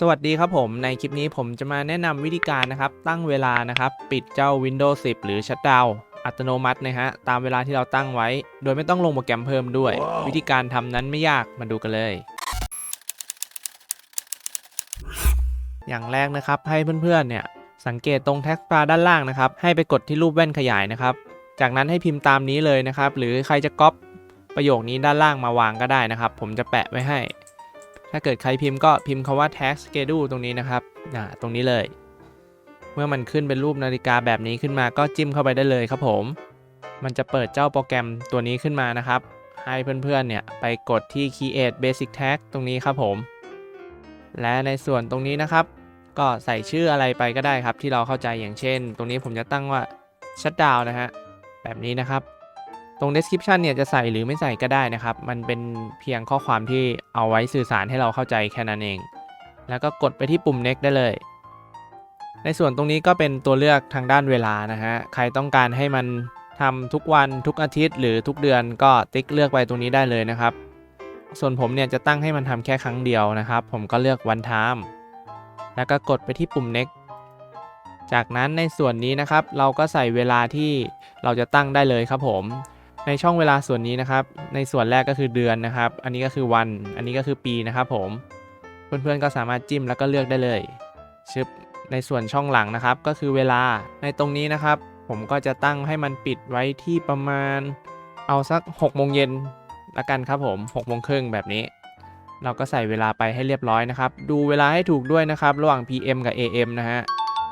สวัสดีครับผมในคลิปนี้ผมจะมาแนะนำวิธีการนะครับ ตั้งเวลานะครับ ปิดเจ้า Windows 10 หรือ Shutdown อัตโนมัตินะฮะ ตามเวลาที่เราตั้งไว้ โดยไม่ต้องลงโปรแกรมเพิ่มด้วยวิธีการทำนั้นไม่ยากมาดูกันเลย อย่างแรกนะครับให้เพื่อนๆเนี่ย สังเกตตรงแท็กบาร์ด้านล่างนะครับ ให้ไปกดที่รูปแว่นขยายนะครับ จากนั้นให้พิมพ์ตามนี้เลยนะครับ หรือใครจะก๊อปประโยคนี้ด้านล่างมาวางก็ได้นะครับ ผมจะแปะไว้ให้ ถ้าเกิดใครพิมพ์ก็พิมพ์คาว่า tag schedule ตรงนี้นะครับอ่าตรงนี้เลย เมื่อมันขึ้นเป็นรูปนาฬิกาแบบนี้ขึ้นมาก็จิ้มเข้าไปได้เลยครับผม มันจะเปิดเจ้าโปรแกรมตัวนี้ขึ้นมานะครับ ให้เพื่อนๆเนี่ยไปกดที่ create basic tag ตรงนี้ครับผม และในส่วนตรงนี้นะครับ ก็ใส่ชื่ออะไรไปก็ได้ครับ ที่เราเข้าใจอย่างเช่น ตรงนี้ผมจะตั้งว่า shutdown นะฮะแบบนี้นะครับตรง description เนี่ยจะใส่หรือไม่ใส่ก็ได้นะครับ มันเป็นเพียงข้อความที่ เอาไว้สื่อสารให้เราเข้าใจแค่นั้นเอง แล้วก็กดไปที่ปุ่ม next ได้เลย ในส่วนตรงนี้ก็เป็นตัวเลือกทางด้านเวลานะฮะ ใครต้องการให้มันทำทุกวันทุกอาทิตย์ หรือทุกเดือนก็ติ๊กเลือกไปตรงนี้ได้เลยนะครับ ส่วนผมเนี่ยจะตั้งให้มันทำแค่ครั้งเดียวนะครับ ผมก็เลือก one time แล้วก็กดไปที่ปุ่ม next จากนั้นในส่วนนี้นะครับเราก็ใส่เวลาที่เราจะตั้งได้เลยครับผม ในช่องเวลาส่วนนี้นะครับ ในส่วนแรกก็คือเดือนนะครับ อันนี้ก็คือวัน อันนี้ก็คือปีนะครับผม เพื่อนๆก็สามารถจิ้มแล้วก็เลือกได้เลยชึบในส่วนช่องหลังนะครับ ก็คือเวลา ในตรงนี้นะครับ ผมก็จะตั้งให้มันปิดไว้ที่ประมาณ เอาสัก6โมงเย็นละกันครับผม6โมงครึ่งแบบนี้ เราก็ใส่เวลาไปให้เรียบร้อยนะครับ ดูเวลาให้ถูกด้วยนะครับ ระหว่าง PM กับ AM นะฮะ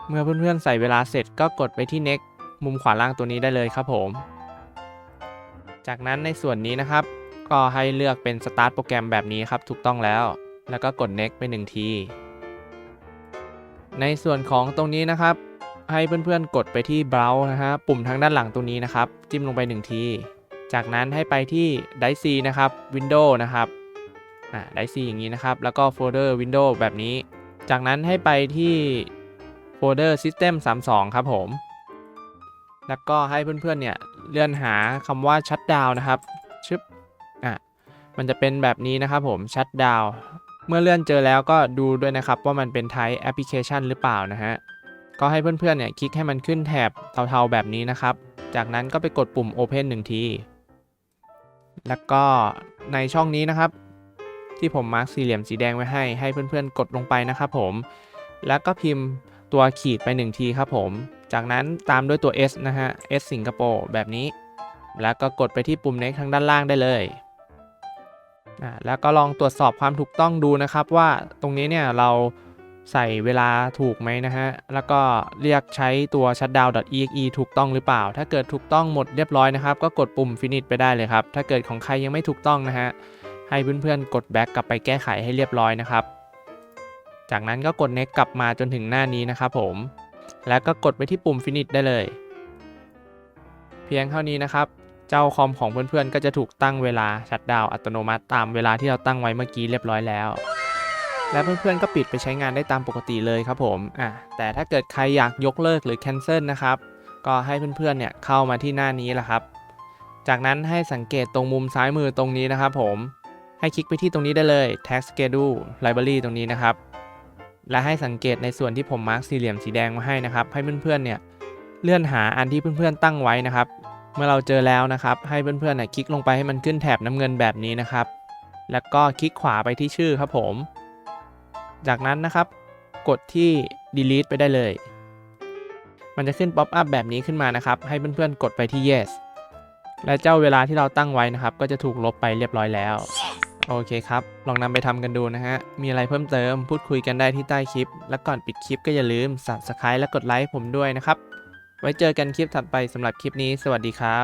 เมื่อเพื่อนๆใส่เวลาเสร็จก็กดไปที่ next มุมขวาล่างตัวนี้ได้เลยครับผม จากนั้นในส่วนนี้นะครับ ก็ให้เลือกเป็น start โปรแกรมแบบนี้ครับถูกต้องแล้ว แล้วก็กด next ไป1ที ในส่วนของตรงนี้นะครับ ให้เพื่อนๆกดไปที่ browse นะฮะปุ่มทางด้านหลังตรงนี้นะครับ จิ้มลงไป 1 ที จากนั้นให้ไปที่ drive นะครับ window นะครับอ่า drive อย่างนี้นะครับ แล้วก็โฟลเดอร์ window แบบนี้ จากนั้นให้ไปที่โฟลเดอร์ system 32 ครับผมแล้วก็ให้เพื่อนๆเนี่ย เลื่อนหาคำว่า shutdown นะครับชึบอะมันจะเป็นแบบนี้นะครับผม shutdown เมื่อเลื่อนเจอแล้วก็ดูด้วยนะครับว่ามันเป็น type application หรือเปล่านะฮะก็ให้เพื่อนๆเนี่ยคลิกให้มันขึ้นแถบเทาๆแบบนี้นะครับ จากนั้นก็ไปกดปุ่ม open 1 ที แล้วก็ในช่องนี้นะครับ ที่ผมมาร์คสี่เหลี่ยมสีแดงไว้ให้ ให้เพื่อนๆกดลงไปนะครับผม แล้วก็พิมพ์ตัวขีดไป 1 ทีครับผม จากนั้นตามด้วยตัว S นะฮะ S สิงคโปร์แบบนี้ แล้วก็กดไปที่ปุ่ม next ทางด้านล่างได้เลยแล้วก็ลองตรวจสอบความถูกต้องดูนะครับว่าตรงนี้เนี่ยเราใส่เวลาถูกไหมนะฮะ แล้วก็เรียกใช้ตัว shutdown.exe ถูกต้องหรือเปล่า ถ้าเกิดถูกต้องหมดเรียบร้อยนะครับ ก็กดปุ่ม finish ไปได้เลยครับ ถ้าเกิดของใครยังไม่ถูกต้องนะฮะ ให้เพื่อนๆ กด back กลับไปแก้ไขให้เรียบร้อยนะครับ จากนั้นก็กด next กลับมาจนถึงหน้านี้นะครับผม แล้วก็กดไปที่ปุ่ม finish ได้เลย เพียงเท่านี้นะครับ เจ้าคอมของเพื่อนๆ ก็จะถูกตั้งเวลาชัดดาวน์อัตโนมัติตามเวลาที่เราตั้งไว้เมื่อกี้เรียบร้อยแล้ว และเพื่อนๆ ก็ปิดไปใช้งานได้ตามปกติเลยครับผมอะแต่ถ้าเกิดใครอยากยกเลิกหรือ cancel นะครับ ก็ให้เพื่อนๆ เนี่ยเข้ามาที่หน้านี้แหละครับ จากนั้นให้สังเกตตรงมุมซ้ายมือตรงนี้นะครับผม ให้คลิกไปที่ตรงนี้ได้เลย tag schedule library ตรงนี้นะครับ และให้สังเกตในส่วนที่ผมมาร์คสี่เหลี่ยมสีแดงมาให้นะครับ ให้เพื่อนๆเนี่ยเลื่อนหาอันที่เพื่อนๆตั้งไว้นะครับ เมื่อเราเจอแล้วนะครับให้เพื่อนๆเนี่ยคลิกลงไปให้มันขึ้นแถบน้ำเงินแบบนี้นะครับ แล้วก็คลิกขวาไปที่ชื่อครับผม จากนั้นนะครับ กดที่ delete ไปได้เลย มันจะขึ้นป๊อปอัพแบบนี้ขึ้นมานะครับ ให้เพื่อนๆกดไปที่ yes และเจ้าเวลาที่เราตั้งไว้นะครับ ก็จะถูกลบไปเรียบร้อยแล้ว โอเคครับ ลองนำไปทำกันดูนะฮะ มีอะไรเพิ่มเติมพูดคุยกันได้ที่ใต้คลิป และก่อนปิดคลิปก็อย่าลืม subscribe และกดไลค์ผมด้วยนะครับ ไว้เจอกันคลิปถัดไปสำหรับคลิปนี้ สวัสดีครับ